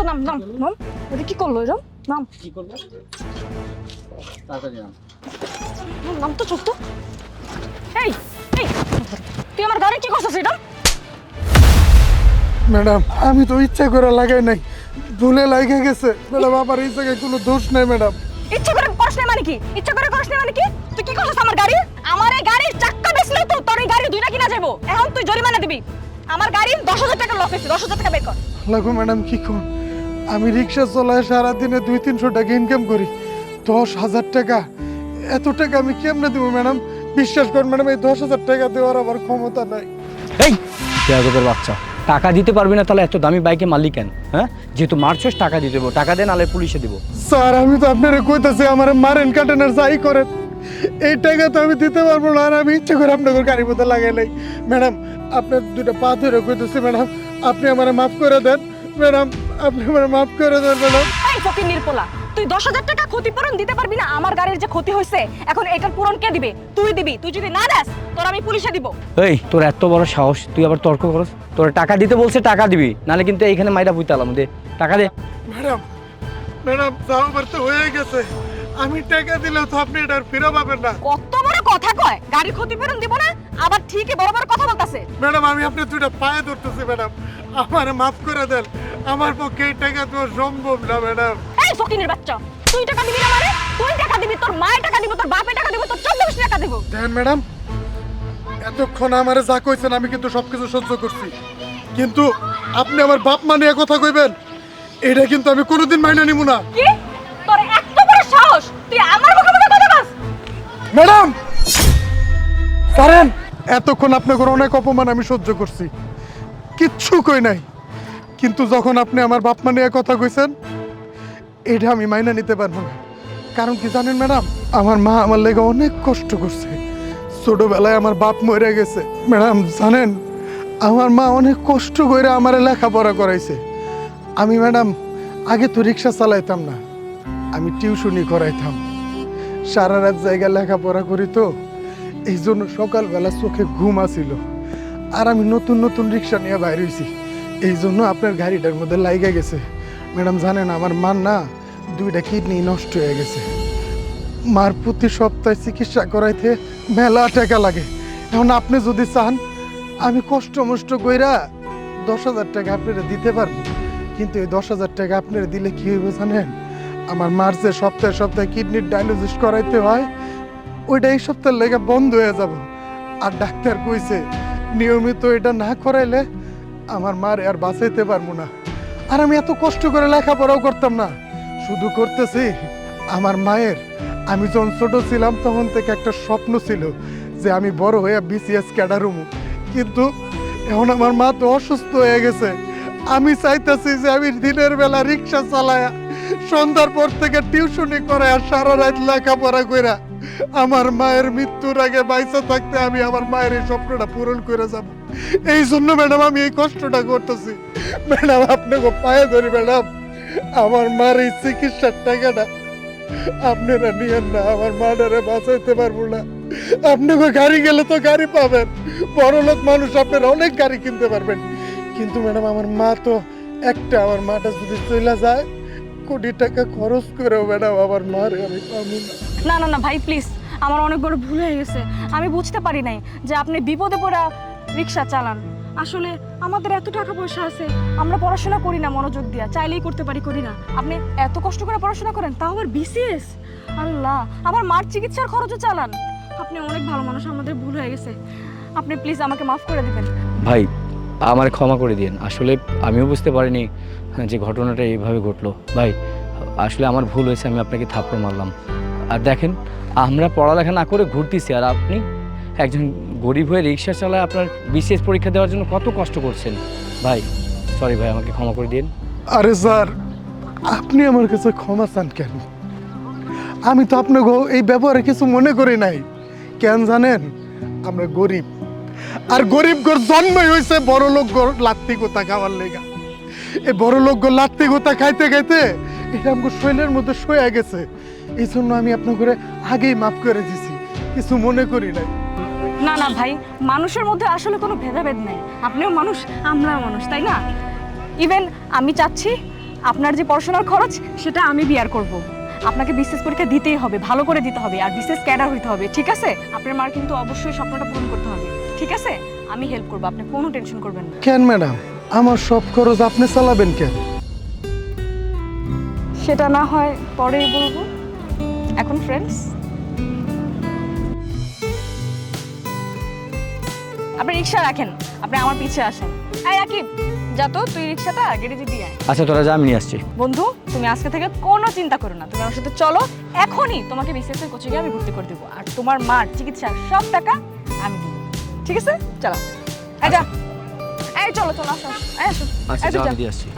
তো নাম নাম নাম। এটা কি করল এরম নাম। কি করব তাড়াতাড়ি নাম। নাম, তো তো এই এই। তুই আমার গাড়ি কি করছিস এটা? ম্যাডাম আমি তো ইচ্ছা করে লাগাই নাই। ভুলে লাগে গেছে। ম্যাডাম আমার এই জায়গায় কোনো দোষ নাই ম্যাডাম। ইচ্ছা করে করিস না মানে কি? ইচ্ছা করে করিস না মানে কি? তুই কি করছিস আমার গাড়ি? আমার এই গাড়ির চাক্কা বেচলে তো তোর এই গাড়ি দুইটা কিনা যাব এখন তুই জরিমানা দিবি। আমার গাড়ি দশ হাজার টাকা লস হয়েছে দশ হাজার টাকা বের কর। লাগো ম্যাডাম কি কোন আমি রিক্সা চলায় সারাদিনে দুই তিনশো টাকা ইনকাম করি। দশ হাজার টাকা। এত টাকা আমি কেমনে দেবো ম্যাডাম? বিশ্বাস করুন ম্যাডাম এই দশ হাজার টাকা দেওয়ার আমার ক্ষমতা নাই। এই বেয়াদবের বাচ্চা টাকা দিতে পারবি না তাহলে এত দামি বাইকে মালিক কেন? হ্যাঁ? যেহেতু মারছস টাকা দিতে দেবো। টাকা দেন নালে পুলিশে দিব। স্যার আমি তো আপনারা কইতাছি আমার মারেন কাটেন আর যাই করেন। এই টাকা তো আমি দিতে পারব না আর আমি ইচ্ছে করে আপনাদের গাড়ির মধ্যে লাগাই নাই। ম্যাডাম আপনার দুটো পা ধরে কইতেছি ম্যাডাম আপনি আমার মাফ করে দেন। ম্যাডাম আপনি আমার মাফ করে দেন ম্যাডাম। এই ফকির নির্পলা তুই দশ হাজার টাকা ক্ষতিপূরণ দিতে পারবি না আমার গাড়ির যে ক্ষতি হয়েছে এখন এটার পূরণ কে দিবে? তুই দিবি তুই যদি না দেস তোর আমি পুলিশে দিব। এই তোর এত বড় সাহস তুই আবার তর্ক করস? তোর টাকা দিতে বলছে টাকা দিবি নালে কিন্তু এইখানে মাইরা বুঝতে আলাম দে টাকা দে। ম্যাডাম ম্যাডাম যাও আমার তো হয়ে গেছে। আমি টাকা দিলেও তো আপনি এটা আর ফিরে পাবেন না। কত বড় কথা কয় গাড়ির ক্ষতিপূরণ দিব না আবার ঠিকই বড় বড় কথা বলতাছে। ম্যাডাম আমি আপনার দুইটা পায়ে ধরতেছি ম্যাডাম। আমার মাফ করে দেন আমার পক্ষে এই টাকা দেওয়া সম্ভব না ম্যাডাম। এই ফকিনের বাচ্চা তুই টাকা দিবি না মানে? তুই টাকা দিবি তোর মায়ের টাকা দিব তোর বাপের টাকা দিব তোর চোদ্দ টাকা দিব। দেন ম্যাডাম এতক্ষণ আমার যা কইছেন আমি কিন্তু সবকিছু সহ্য করছি। কিন্তু আপনি আমার বাপ মা নিয়ে কথা কইবেন এটা কিন্তু আমি কোনোদিন মাইনা নিব না। কি? তোর এত বড় সাহস তুই আমার মুখে মুখে কথা বলছ ম্যাডাম! কারণ এতক্ষণ আপনাকে অনেক অপমান আমি সহ্য করছি। কিচ্ছু কই নাই। কিন্তু যখন আপনি আমার বাপ মা নিয়ে কথা কইছেন, এটা আমি মাইনা নিতে পারব না। কারণ কি জানেন ম্যাডাম, আমার মা আমার লেগে অনেক কষ্ট করছে। ছোটবেলায় আমার বাপ মরে গেছে। ম্যাডাম, জানেন, আমার মা অনেক কষ্ট করে আমার লেখাপড়া করাইছে। আমি ম্যাডাম, আগে তো রিক্সা চালাইতাম না। আমি টিউশনি করাইতাম। সারা রাত জায়গায় লেখাপড়া করি তো। এই জন্য সকালবেলা চোখে ঘুম আসিল আর আমি নতুন নতুন রিক্সা নিয়ে বাইর হয়েছি এই জন্য আপনার গাড়িটার মধ্যে লাইগা গেছে। ম্যাডাম জানেন আমার মার না, দুইটা কিডনি নষ্ট হয়ে গেছে। মার প্রতি সপ্তাহে চিকিৎসা করাইতে মেলা টাকা লাগে। এখন আপনি যদি চান, আমি কষ্ট মষ্ট কইরা দশ হাজার টাকা আপনারা দিতে পারব। কিন্তু এই দশ হাজার টাকা আপনারা দিলে কি হইবে জানেন? আমার মার যে সপ্তাহে সপ্তাহে কিডনির ডায়ালিসিস করাইতে হয়, ওইটা এই সপ্তাহের লেগে বন্ধ হয়ে যাব। আর ডাক্তার কইছে, নিয়মিত এটা না করাইলে আমার মার আর বাঁচাইতে পারব না। আর আমি এত কষ্ট করে লেখাপড়াও করতাম না। শুধু করতেছি, আমার মায়ের। আমি যখন ছোট ছিলাম তখন থেকে একটা স্বপ্ন ছিল যে আমি বড় হয়ে বিসিএস ক্যাডার হব। কিন্তু এখন আমার মা তো অসুস্থ হয়ে গেছে। আমি চাইতেছি যে আমি দিনের বেলা রিক্সা চালায়া সন্ধ্যার পর থেকে টিউশনি করে আর সারা রাত লেখাপড়া কইরা আমার মায়ের মৃত্যুর আগে বাইসা থাকতে আমি আমার মায়ের এই স্বপ্নটা পূরণ করে যাব। এই জন্য ম্যাডাম, আমি এই কষ্টটা করতেছি। ম্যাডাম আপনাকে পায়ে ধরি ম্যাডাম, আমার মার এই চিকিৎসার টাকাটা আপনারা নিয়েন না, আমার মাটারে বাঁচাইতে পারব না। আপনাকে গাড়ি গেলে তো গাড়ি পাবেন। বড় লোক মানুষ, আপনারা অনেক গাড়ি কিনতে পারবেন। কিন্তু ম্যাডাম, আমার মা তো একটা, আমার মাটা যদি চলে যায়, কোটি টাকা খরচ করেও ম্যাডাম, আমার মারে আমি পাবো না। না না না, ভাই প্লিজ আমার অনেক বড় ভুল হয়ে গেছে। আমি বুঝতে পারি নাই যে আপনি বিপদে পড়া রিক্সা চালান। আসলে আমাদের এত টাকা পয়সা আছে, আমরা পড়াশোনা করি না মনোযোগ দিয়া, চাইলেই করতে পারি, করি না। আপনি এত কষ্ট করে পড়াশোনা করেন, তাও আবার বিসিএস আল্লাহ, আমার মার চিকিৎসার খরচও চালান। আপনি অনেক ভালো মানুষ, আমাদের ভুল হয়ে গেছে। আপনি প্লিজ আমাকে মাফ করে দেবেন। ভাই, আমার ক্ষমা করে দিন আসলে আমিও বুঝতে পারিনি যে ঘটনাটা এইভাবে ঘটলো। ভাই, আসলে আমার ভুল হয়েছে, আমি আপনাকে থাপ্পড় মারলাম। আর দেখেন, আমরা পড়ালেখা না করে ঘুরতেছি, আর আপনি একজন গরিব হয়ে রিক্সা চালায় আপনার বিশেষ পরীক্ষা দেওয়ার জন্য কত কষ্ট করছেন? ভাই সরি ভাই, আমাকে ক্ষমা করে দিন। আরে স্যার, আপনি আমার কাছে ক্ষমা চান কেন? আমি তো আপনাকে এই ব্যাপারে কিছু মনে করি নাই। কেন জানেন? আমরা গরিব। আর গরিব ঘর জন্মই হয়েছে বড় লোক ঘর লাত্তি গোতা খাওয়ার লেগা। এই বড় লোক ঘর লাত্তি গোতা খাইতে খাইতে এটা আমাকে শৈলের মধ্যে সয়ে গেছে। এই জন্য আমি আপনাকে আগেই মাফ করে দিছি। কিছু মনে করি নাই। না না ভাই মানুষের মধ্যে আসলে কোনো ভেদাভেদ নেই। আপনিও মানুষ আমরাও মানুষ তাই না? ইভেন আমি চাচ্ছি আপনার যে পড়াশোনার খরচ সেটা আমি বিয়ার করব। আপনাকে বিশেষ পরীক্ষা দিতেই হবে ভালো করে দিতে হবে আর বিশেষ ক্যাডার হইতে হবে ঠিক আছে? আপনার মার কিন্তু অবশ্যই স্বপ্নটা পূরণ করতে হবে ঠিক আছে? আমি হেল্প করব আপনি কোনো টেনশন করবেন না। কেন ম্যাডাম আমার সব খরচ আপনি চালাবেন কেন? সেটা না হয় পরেই বলব। এখন ফ্রেন্ডস আপনি রিক্সা রাখেন আপনি আমার পিছে আসেন। এই রাকিব যা তো তুই রিক্সাটা গ্যারেজে দিয়ে আয়। আচ্ছা তোরা যা আমি নিয়ে আসছি। বন্ধু তুমি আজকে থেকে কোনো চিন্তা করো না। তুমি আমার সাথে চলো এখনই তোমাকে বিসিএস এর কোচিংয়ে আমি ভর্তি করে দেবো। আর তোমার মার চিকিৎসার সব টাকা আমি দেবো। ঠিক আছে? চলো। এই যা। এই চলো চলো আসো আসো। আচ্ছা। আমি দিয়ে আসছি।